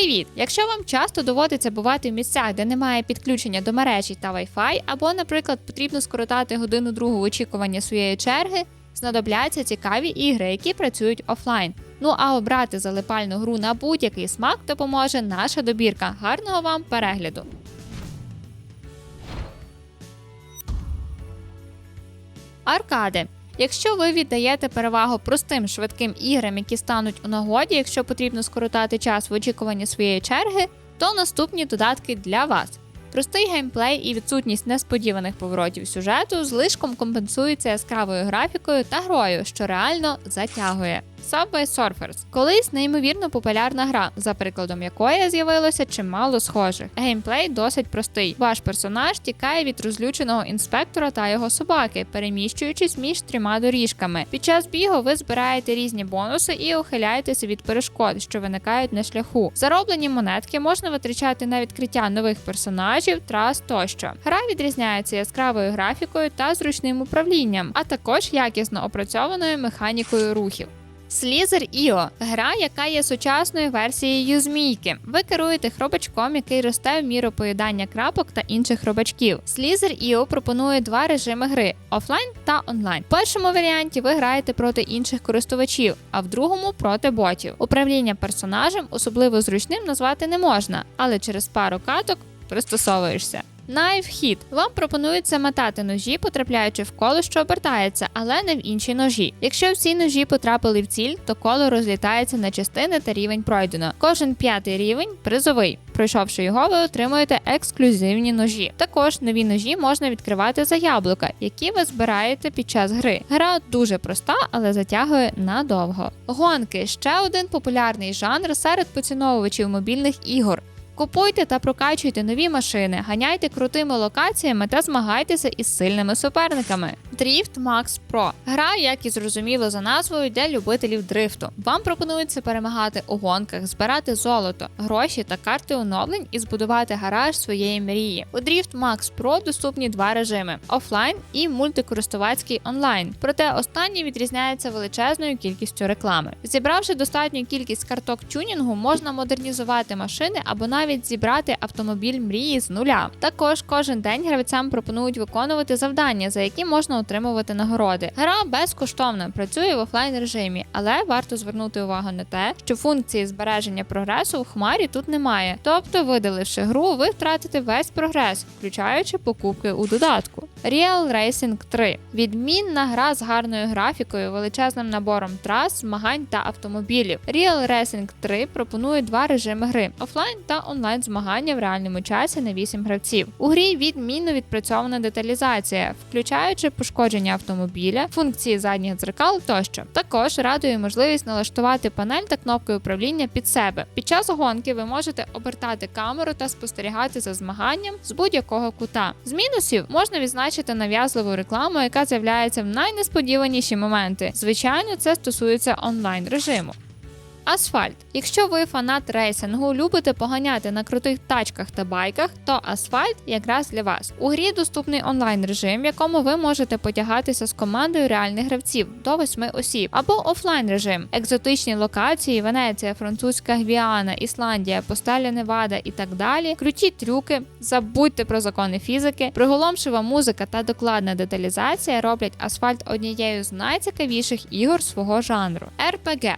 Привіт! Якщо вам часто доводиться бувати в місцях, де немає підключення до мережі та Wi-Fi, або, наприклад, потрібно скоротати годину другу очікування своєї черги, знадобляться цікаві ігри, які працюють офлайн. Ну а обрати залипальну гру на будь-який смак допоможе наша добірка. Гарного вам перегляду! Аркади. Якщо ви віддаєте перевагу простим швидким іграм, які стануть у нагоді, якщо потрібно скоротати час в очікуванні своєї черги, то наступні додатки для вас. Простий геймплей і відсутність несподіваних поворотів сюжету злишком компенсується яскравою графікою та грою, що реально затягує. Subway Surfers – колись неймовірно популярна гра, за прикладом якої з'явилося чимало схожих. Геймплей досить простий. Ваш персонаж тікає від розлюченого інспектора та його собаки, переміщуючись між трьома доріжками. Під час бігу ви збираєте різні бонуси і ухиляєтеся від перешкод, що виникають на шляху. Зароблені монетки можна витрачати на відкриття нових персонажів, трас тощо. Гра відрізняється яскравою графікою та зручним управлінням, а також якісно опрацьованою механікою рухів. Слізер Іо гра, яка є сучасною версією змійки. Ви керуєте хробачком, який росте в міру поїдання крапок та інших хробачків. Слізер Іо пропонує два режими гри офлайн та онлайн. В першому варіанті ви граєте проти інших користувачів, а в другому проти ботів. Управління персонажем особливо зручним назвати не можна, але через пару каток пристосовуєшся. Knife Hit. Вам пропонується мотати ножі, потрапляючи в коло, що обертається, але не в інші ножі. Якщо всі ножі потрапили в ціль, то коло розлітається на частини та рівень пройдено. Кожен п'ятий рівень призовий. Пройшовши його, ви отримуєте ексклюзивні ножі. Також нові ножі можна відкривати за яблука, які ви збираєте під час гри. Гра дуже проста, але затягує надовго. Гонки ще один популярний жанр серед поціновувачів мобільних ігор. Купуйте та прокачуйте нові машини, ганяйте крутими локаціями та змагайтеся із сильними суперниками. Drift Max Pro гра, як і зрозуміло за назвою, для любителів дрифту. Вам пропонується перемагати у гонках, збирати золото, гроші та карти оновлень і збудувати гараж своєї мрії. У Drift Max Pro доступні два режими: офлайн і мультикористувацький онлайн. Проте останній відрізняється величезною кількістю реклами. Зібравши достатню кількість карток тюнінгу, можна модернізувати машини або навіть зібрати автомобіль мрії з нуля. Також кожен день гравцям пропонують виконувати завдання, за які можна отримувати нагороди. Гра безкоштовна, працює в офлайн режимі, але варто звернути увагу на те, що функції збереження прогресу в хмарі тут немає. Тобто, видаливши гру, ви втратите весь прогрес, включаючи покупки у додатку. Real Racing 3 відмінна гра з гарною графікою, величезним набором трас, змагань та автомобілів. Real Racing 3 пропонує два режими гри: офлайн та онлайн змагання в реальному часі на 8 гравців. У грі відмінно відпрацьована деталізація, включаючи пошкодження автомобіля, функції задніх дзеркал тощо. Також радує можливість налаштувати панель та кнопки управління під себе. Під час гонки ви можете обертати камеру та спостерігати за змаганням з будь-якого кута. З мінусів можна відзначити нав'язливу рекламу, яка з'являється в найнесподіваніші моменти. Звичайно, це стосується онлайн режиму. Асфальт. Якщо ви фанат рейсингу, любите поганяти на крутих тачках та байках, то асфальт якраз для вас. У грі доступний онлайн режим, в якому ви можете потягатися з командою реальних гравців до 8 осіб, або офлайн режим, екзотичні локації, Венеція, Французька Гвіана, Ісландія, Постеля Невада і так далі. Круті трюки, забудьте про закони фізики, приголомшива музика та докладна деталізація роблять асфальт однією з найцікавіших ігор свого жанру. RPG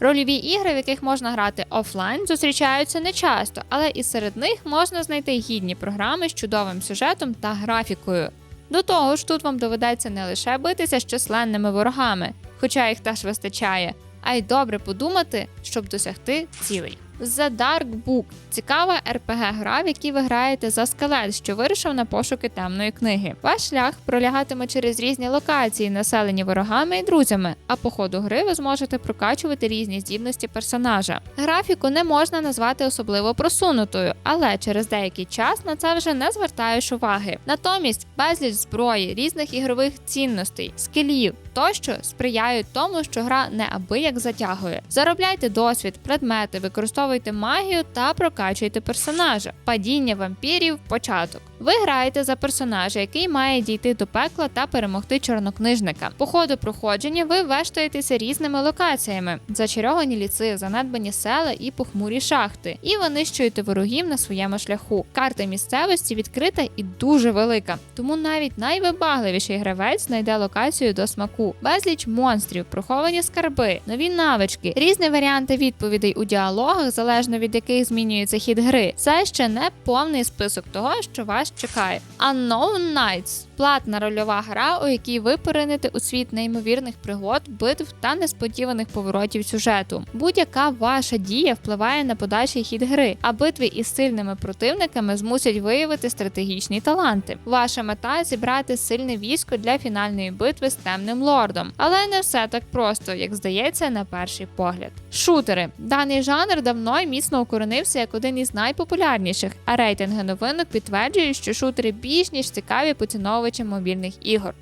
Рольові ігри, в яких можна грати офлайн, зустрічаються не часто, але і серед них можна знайти гідні програми з чудовим сюжетом та графікою. До того ж, тут вам доведеться не лише битися з численними ворогами, хоча їх теж вистачає, а й добре подумати, щоб досягти цілей. The Dark Book цікава rpg гра, в якій ви граєте за скелет, що вирішив на пошуки темної книги. Ваш шлях пролягатиме через різні локації, населені ворогами і друзями. А по ходу гри ви зможете прокачувати різні здібності персонажа. Графіку не можна назвати особливо просунутою, але через деякий час на це вже не звертаєш уваги. Натомість безліч зброї, різних ігрових цінностей, скелів тощо сприяють тому, що гра неабияк затягує. Заробляйте досвід, предмети, використовуйте магію та прокачуйте персонажа. Падіння вампірів початок. Ви граєте за персонажа, який має дійти до пекла та перемогти чорнокнижника. По ходу проходження ви вештаєтеся різними локаціями: зачаровані ліси, занедбані села і похмурі шахти, і винищуєте ворогів на своєму шляху. Карта місцевості відкрита і дуже велика, тому навіть найвибагливіший гравець знайде локацію до смаку, безліч монстрів, приховані скарби, нові навички, різні варіанти відповідей у діалогах, залежно від яких змінюється хід гри. Це ще не повний список того, що вас чекає. Unknown Nights – платна рольова гра, у якій ви поринете у світ неймовірних пригод, битв та несподіваних поворотів сюжету. Будь-яка ваша дія впливає на подальший хід гри, а битви із сильними противниками змусять виявити стратегічні таланти. Ваша мета зібрати сильне військо для фінальної битви з темним лордом, але не все так просто, як здається на перший погляд. Шутери даний жанр давно і міцно укоренився як один із найпопулярніших, а рейтинги новинок підтверджують, що шутери більш ніж цікаві поціновувачам мобільних ігор.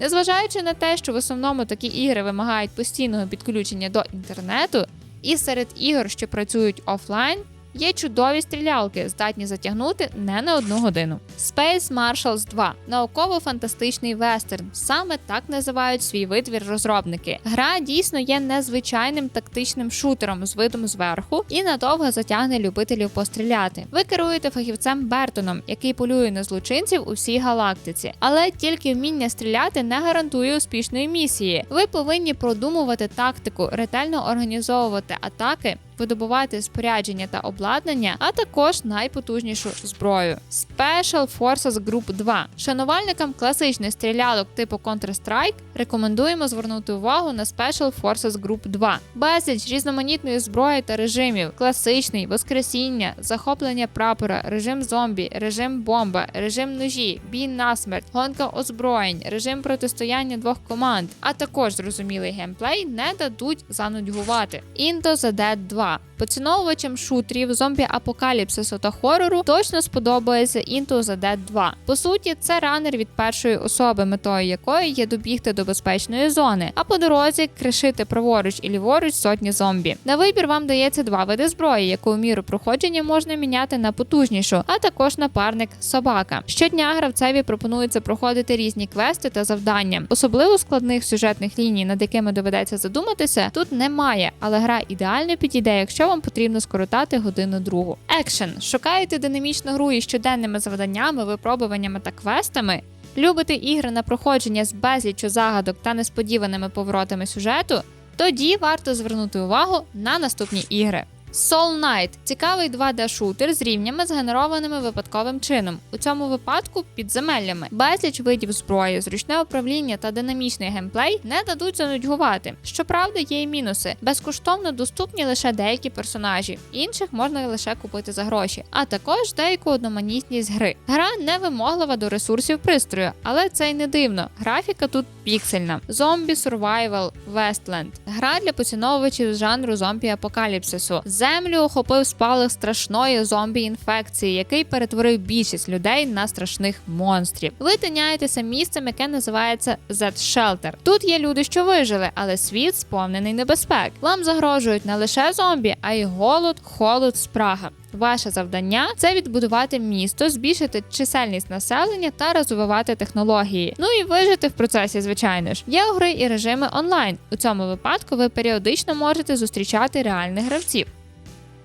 Незважаючи на те, що в основному такі ігри вимагають постійного підключення до інтернету, і серед ігор, що працюють офлайн, є чудові стрілялки, здатні затягнути не на одну годину. Space Marshals 2 науково-фантастичний вестерн. Саме так називають свій витвір розробники. Гра дійсно є незвичайним тактичним шутером з видом зверху і надовго затягне любителів постріляти. Ви керуєте фахівцем Бертоном, який полює на злочинців у всій галактиці, але тільки вміння стріляти не гарантує успішної місії. Ви повинні продумувати тактику, ретельно організовувати атаки видобувати спорядження та обладнання, а також найпотужнішу зброю. Special Forces Group 2. Шанувальникам класичних стрілялок типу Counter-Strike рекомендуємо звернути увагу на Special Forces Group 2. Безліч різноманітної зброї та режимів: класичний, воскресіння, захоплення прапора, режим зомбі, режим бомба, режим ножі, бій насмерть, гонка озброєнь, режим протистояння двох команд, а також зрозумілий геймплей не дадуть занудьгувати. Into the Dead 2. Поціновувачам шутерів, зомбі апокаліпсису та хорору точно сподобається Into the Dead 2. По суті, це ранер від першої особи, метою якої є добігти до безпечної зони, а по дорозі кришити праворуч і ліворуч сотні зомбі. На вибір вам дається два види зброї, яку міру проходження можна міняти на потужнішу, а також напарник собака. Щодня гравцеві пропонується проходити різні квести та завдання. Особливо складних сюжетних ліній, над якими доведеться задуматися, тут немає, але гра ідеально підійде, якщо вам потрібно скоротати годину другу. Екшен шукаєте динамічну гру із щоденними завданнями, випробуваннями та квестами. Любите ігри на проходження з безліччю загадок та несподіваними поворотами сюжету? Тоді варто звернути увагу на наступні ігри. Soul Knight – цікавий 2D-шутер з рівнями, згенерованими випадковим чином. У цьому випадку підземеллями. Безліч видів зброї, зручне управління та динамічний геймплей не дадуть занудьгувати. Щоправда, є й мінуси. Безкоштовно доступні лише деякі персонажі, інших можна лише купити за гроші, а також деяку одноманітність гри. Гра не вимоглива до ресурсів пристрою, але це й не дивно. Графіка тут піксельна. Зомбі Survival Westland. Гра для поціновувачів жанру зомбі апокаліпсису. Землю охопив спалах страшної зомбі-інфекції, який перетворив більшість людей на страшних монстрів. Ви тиняєтеся місцем, яке називається Z-Shelter. Тут є люди, що вижили, але світ сповнений небезпек. Вам загрожують не лише зомбі, а й голод, холод, спрага. Ваше завдання це відбудувати місто, збільшити чисельність населення та розвивати технології. Ну і вижити в процесі, звичайно ж. Є гри і режими онлайн. У цьому випадку ви періодично можете зустрічати реальних гравців.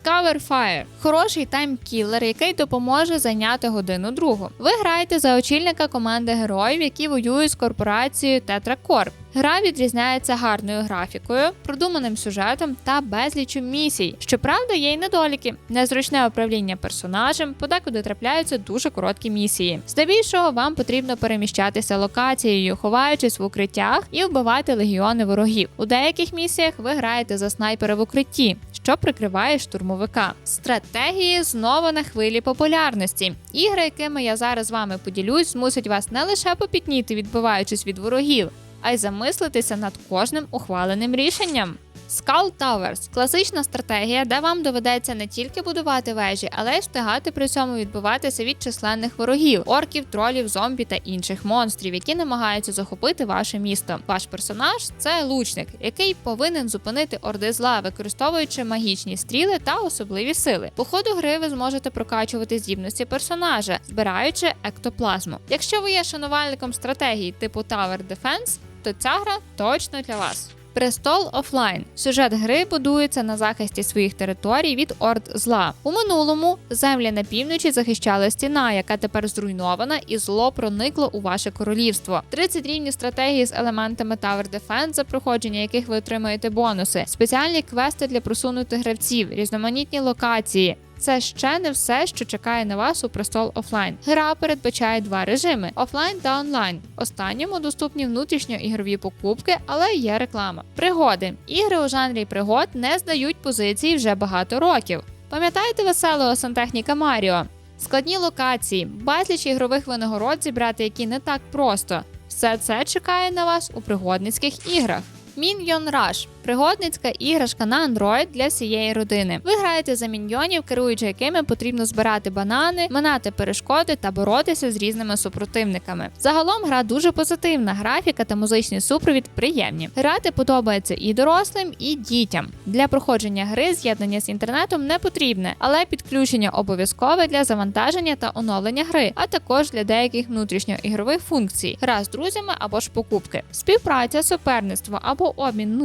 Cover Fire – хороший таймкілер, який допоможе зайняти годину другу. Ви граєте за очільника команди героїв, які воюють з корпорацією Tetra Corp. Гра відрізняється гарною графікою, продуманим сюжетом та безлічю місій. Щоправда, є й недоліки, незручне управління персонажем, подекуди трапляються дуже короткі місії. Здебільшого вам потрібно переміщатися локацією, ховаючись в укриттях і вбивати легіони ворогів. У деяких місіях ви граєте за снайпера в укритті. Що прикриває штурмовика. Стратегії знову на хвилі популярності. Ігри, якими я зараз з вами поділюсь, змусять вас не лише попітніти, відбиваючись від ворогів, а й замислитися над кожним ухваленим рішенням. Skull Towers – класична стратегія, де вам доведеться не тільки будувати вежі, але й встигати при цьому відбиватися від численних ворогів, орків, тролів, зомбі та інших монстрів, які намагаються захопити ваше місто. Ваш персонаж це лучник, який повинен зупинити орди зла, використовуючи магічні стріли та особливі сили. По ходу гри ви зможете прокачувати здібності персонажа, збираючи ектоплазму. Якщо ви є шанувальником стратегії типу Tower Defense, то ця гра точно для вас. Престол офлайн. Сюжет гри будується на захисті своїх територій від орд зла. У минулому землі на півночі захищала стіна, яка тепер зруйнована, і зло проникло у ваше королівство. 30 рівнів стратегії з елементами Tower Defense, за проходження яких ви отримаєте бонуси, спеціальні квести для просунутих гравців, різноманітні локації. Це ще не все, що чекає на вас у престол офлайн. Гра передбачає два режими: офлайн та онлайн. Останньому доступні внутрішньоігрові покупки, але є реклама. Пригоди ігри у жанрі пригод не здають позиції вже багато років. Пам'ятаєте веселого сантехніка Маріо? Складні локації, безліч ігрових винагород зібрати, які не так просто. Все це чекає на вас у пригодницьких іграх. Minion Rush – пригодницька іграшка на Android для всієї родини. Ви граєте за міньйонів, керуючи якими потрібно збирати банани, минати перешкоди та боротися з різними супротивниками. Загалом гра дуже позитивна, графіка та музичний супровід приємні. Грати подобається і дорослим, і дітям. Для проходження гри з'єднання з інтернетом не потрібне, але підключення обов'язкове для завантаження та оновлення гри, а також для деяких внутрішньоігрових функцій, гра з друзями або ж покупки. Співпраця, суперництво або обмін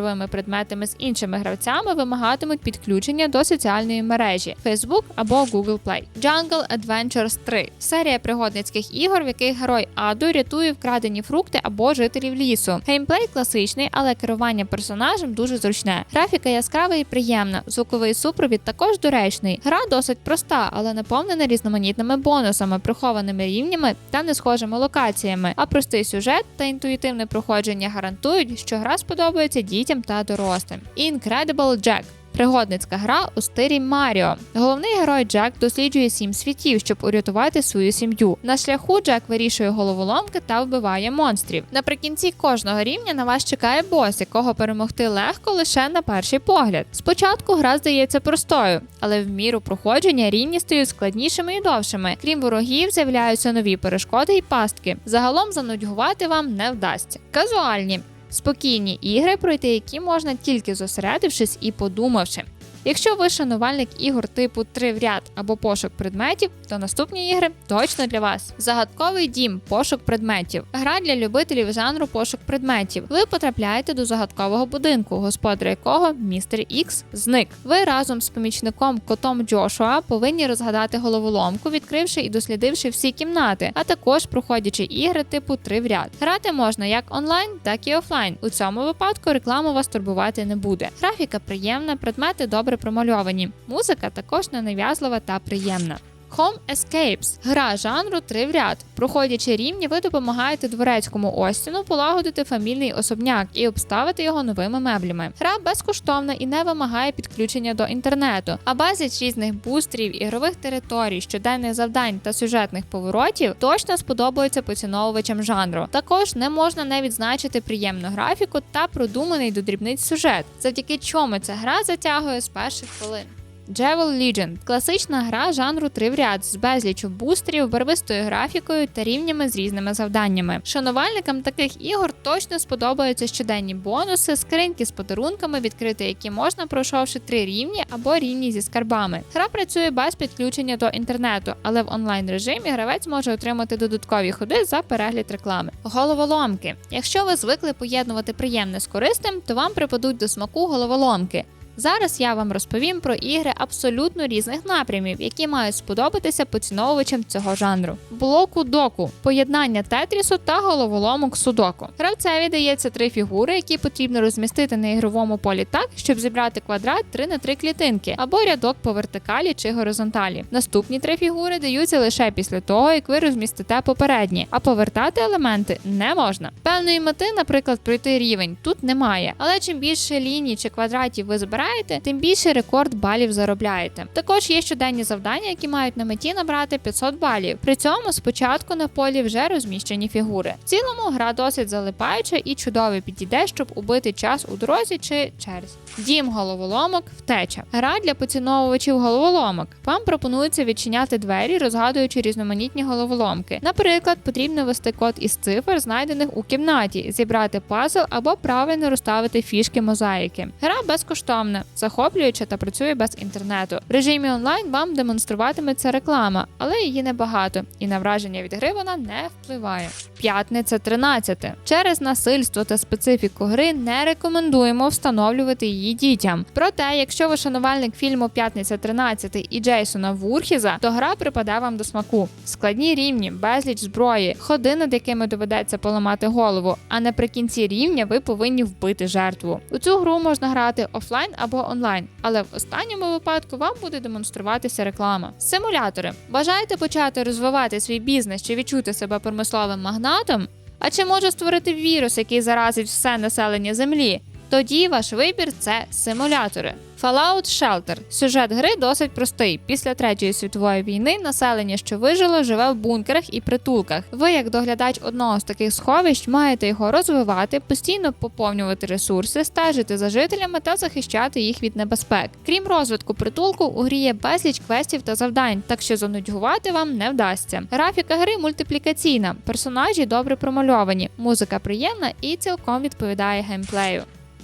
внутрішньоігровими предметами з іншими гравцями вимагатимуть підключення до соціальної мережі Facebook або Google Play. Jungle Adventures 3 серія пригодницьких ігор, в яких герой Аду рятує вкрадені фрукти або жителів лісу. Геймплей класичний, але керування персонажем дуже зручне. Графіка яскрава і приємна, звуковий супровід також доречний. Гра досить проста, але наповнена різноманітними бонусами, прихованими рівнями та несхожими локаціями. А простий сюжет та інтуїтивне проходження гарантують, що гра сподобається дітям та дорослим. Incredible Jack Пригодницька гра у стилі Маріо. Головний герой Джек досліджує сім світів, щоб урятувати свою сім'ю. На шляху Джек вирішує головоломки та вбиває монстрів. Наприкінці кожного рівня на вас чекає бос, якого перемогти легко лише на перший погляд. Спочатку гра здається простою, але в міру проходження рівні стають складнішими і довшими. Крім ворогів, з'являються нові перешкоди і пастки. Загалом занудьгувати вам не вдасться. Казуальні. Спокійні ігри, пройти які можна тільки зосередившись і подумавши. Якщо ви шанувальник ігор типу 3 в ряд або пошук предметів, то наступні ігри точно для вас. Загадковий дім, пошук предметів. Гра для любителів жанру пошук предметів. Ви потрапляєте до загадкового будинку, господар якого містер Ікс зник. Ви разом з помічником котом Джошуа повинні розгадати головоломку, відкривши і дослідивши всі кімнати, а також проходячи ігри типу 3 в ряд. Грати можна як онлайн, так і офлайн. У цьому випадку реклама вас турбувати не буде. Графіка приємна, предмети добре промальовані. Музика також ненав'язлива та приємна. Home Escapes – гра жанру три в ряд. Проходячи рівні, ви допомагаєте дворецькому Остіну полагодити фамільний особняк і обставити його новими меблями. Гра безкоштовна і не вимагає підключення до інтернету, а безліч різних бустерів, ігрових територій, щоденних завдань та сюжетних поворотів точно сподобаються поціновувачам жанру. Також не можна не відзначити приємну графіку та продуманий до дрібниць сюжет, завдяки чому ця гра затягує з перших хвилин. Jewel Legend – класична гра жанру три в ряд з безлічу бустерів, барвистою графікою та рівнями з різними завданнями. Шанувальникам таких ігор точно сподобаються щоденні бонуси, скриньки з подарунками, відкрити які можна, пройшовши три рівні або рівні зі скарбами. Гра працює без підключення до інтернету, але в онлайн режимі гравець може отримати додаткові ходи за перегляд реклами. Головоломки. Якщо ви звикли поєднувати приємне з корисним, то вам припадуть до смаку головоломки. Зараз я вам розповім про ігри абсолютно різних напрямів, які мають сподобатися поціновувачам цього жанру. Блоку доку поєднання тетрісу та головоломок судоку. Гравцеві дається три фігури, які потрібно розмістити на ігровому полі так, щоб зібрати квадрат 3 на 3 клітинки або рядок по вертикалі чи горизонталі. Наступні три фігури даються лише після того, як ви розмістите попередні, а повертати елементи не можна. Певної мети, наприклад, пройти рівень тут немає, але чим більше ліній чи квадратів ви зберете, набираєте, тим більше рекорд балів заробляєте. Також є щоденні завдання, які мають на меті набрати 500 балів. При цьому спочатку на полі вже розміщені фігури. В цілому гра досить залипаюча і чудово підійде, щоб убити час у дорозі чи черзі. Дім головоломок втеча. Гра для поціновувачів головоломок. Вам пропонується відчиняти двері, розгадуючи різноманітні головоломки. Наприклад, потрібно ввести код із цифр, знайдених у кімнаті, зібрати пазл або правильно розставити фішки мозаїки. Гра безкоштовна, захоплююча та працює без інтернету. В режимі онлайн вам демонструватиметься реклама, але її небагато, і на враження від гри вона не впливає. П'ятниця 13. Через насильство та специфіку гри не рекомендуємо встановлювати її дітям. Проте, якщо ви шанувальник фільму П'ятниця 13 і Джейсона Вурхіза, то гра припаде вам до смаку. Складні рівні, безліч зброї, ходи, над якими доведеться поламати голову. А наприкінці рівня ви повинні вбити жертву. У цю гру можна грати офлайн або онлайн, але в останньому випадку вам буде демонструватися реклама. Симулятори. Бажаєте почати розвивати свій бізнес чи відчути себе промисловим магнатом? А чи може створити вірус, який заразить все населення Землі? Тоді ваш вибір це симулятори. Fallout Shelter. Сюжет гри досить простий. Після третьої світової війни населення, що вижило, живе в бункерах і притулках. Ви, як доглядач одного з таких сховищ, маєте його розвивати, постійно поповнювати ресурси, стежити за жителями та захищати їх від небезпек. Крім розвитку притулку, у грі є безліч квестів та завдань, так що занудьгувати вам не вдасться. Графіка гри мультиплікаційна, персонажі добре промальовані, музика приємна і цілком відповідає геймплею.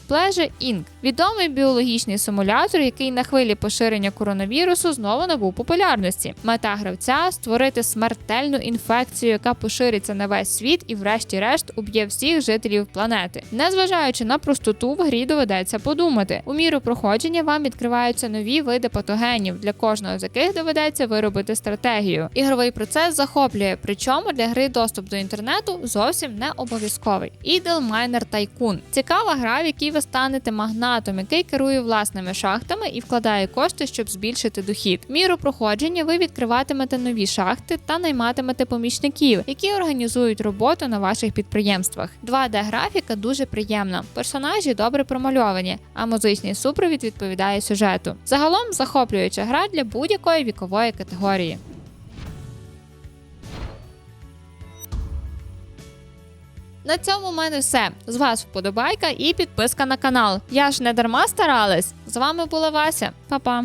Pleasure Inc. – відомий біологічний симулятор, який на хвилі поширення коронавірусу знову набув популярності. Мета гравця створити смертельну інфекцію, яка пошириться на весь світ і, врешті-решт, уб'є всіх жителів планети. Незважаючи на простоту, в грі доведеться подумати. У міру проходження вам відкриваються нові види патогенів, для кожного з яких доведеться виробити стратегію. Ігровий процес захоплює, причому для гри доступ до інтернету зовсім не обов'язковий. Idle Miner Tycoon – цікава гра, в якій ви станете магнатом, який керує власними шахтами і вкладає кошти, щоб збільшити дохід. Міру проходження ви відкриватимете нові шахти та найматимете помічників, які організують роботу на ваших підприємствах. 2D-графіка дуже приємна. Персонажі добре промальовані, а музичний супровід відповідає сюжету. Загалом захоплююча гра для будь-якої вікової категорії. На цьому в мене все. З вас вподобайка і підписка на канал. Я ж не дарма старалась. З вами була Вася. Па-па.